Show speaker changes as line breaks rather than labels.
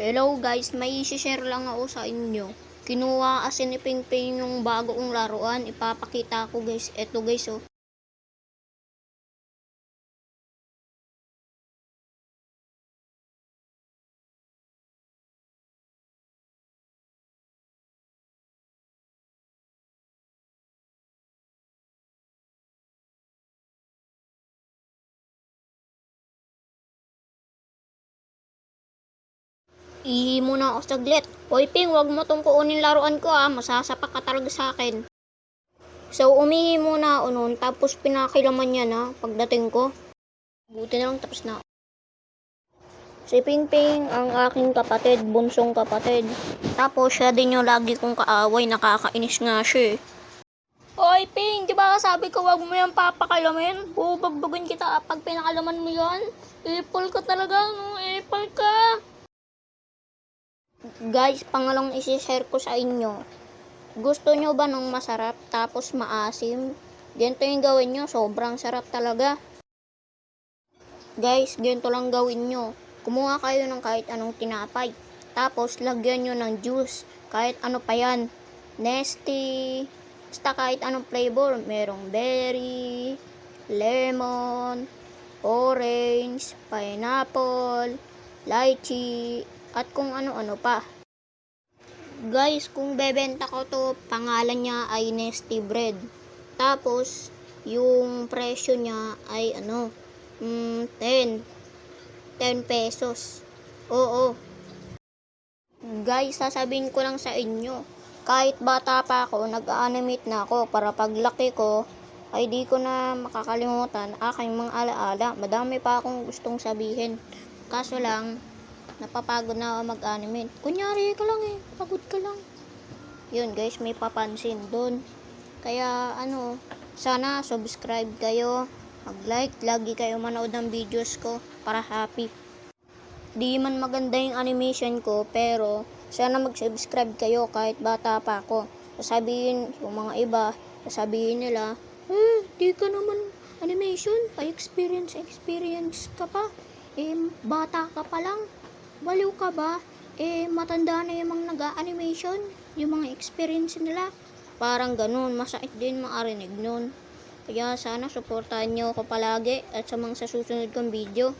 Hello guys, may share lang ako sa inyo. Kinuha kasi ni Ping Ping yung bago kong laruan. Ipapakita ko guys. Eto guys oh. Ihi muna ako saglit. Hoy Ping, wag mo tong kuunin laruan ko ah. Masasapak ka talaga sa akin. So, umihi muna ako noon. Tapos pinakilaman niya na pagdating ko. Buti na lang tapos na. Si Ping Ping, ang aking kapatid, bunsong kapatid. Tapos siya din yung lagi kong kaaway, nakakainis nga siya eh. Hoy Ping, di ba sabi ko wag mo yan papakalamin? Bubagbagin kita pag pinakalaman mo yan. Ipol ka talaga, no? Ipol ka. Guys, pangalong isi-share ko sa inyo. Gusto nyo ba ng masarap tapos maasim? Ganito yung gawin nyo, sobrang sarap talaga. Guys, ganito lang gawin nyo. Kumuha kayo ng kahit anong tinapay. Tapos, lagyan nyo ng juice. Kahit ano pa yan. Nesty. Basta kahit anong flavor. Merong berry, lemon, orange, pineapple, lychee, at kung ano-ano pa. Guys, kung bebenta ko to, pangalan niya ay Nesty Bread. Tapos, yung presyo niya ay ano, mm, 10. 10 pesos. Oo. Guys, sasabihin ko lang sa inyo, kahit bata pa ako, nag-animate na ako para paglaki ko, ay di ko na makakalimutan aking mga alaala. Madami pa akong gustong sabihin. Kaso lang, napapagod na ako mag-animate. Kunyari ka lang eh, pagod ka lang. Yun guys, may papansin doon. Kaya ano, sana subscribe kayo, mag-like, lagi kayo manood ng videos ko para happy. Di man maganda yung animation ko, pero sana mag-subscribe kayo kahit bata pa ako. Sasabihin yung mga iba, sasabihin nila, eh, di ka naman animation, pa experience, experience ka pa. Eh, bata ka pa lang. Baliw ka ba? Eh, matanda na yung mga nag-animation, yung mga experience nila. Parang ganun, masakit din makarinig nun. Kaya sana suportahan nyo ako palagi at sa mga sa susunod kong video.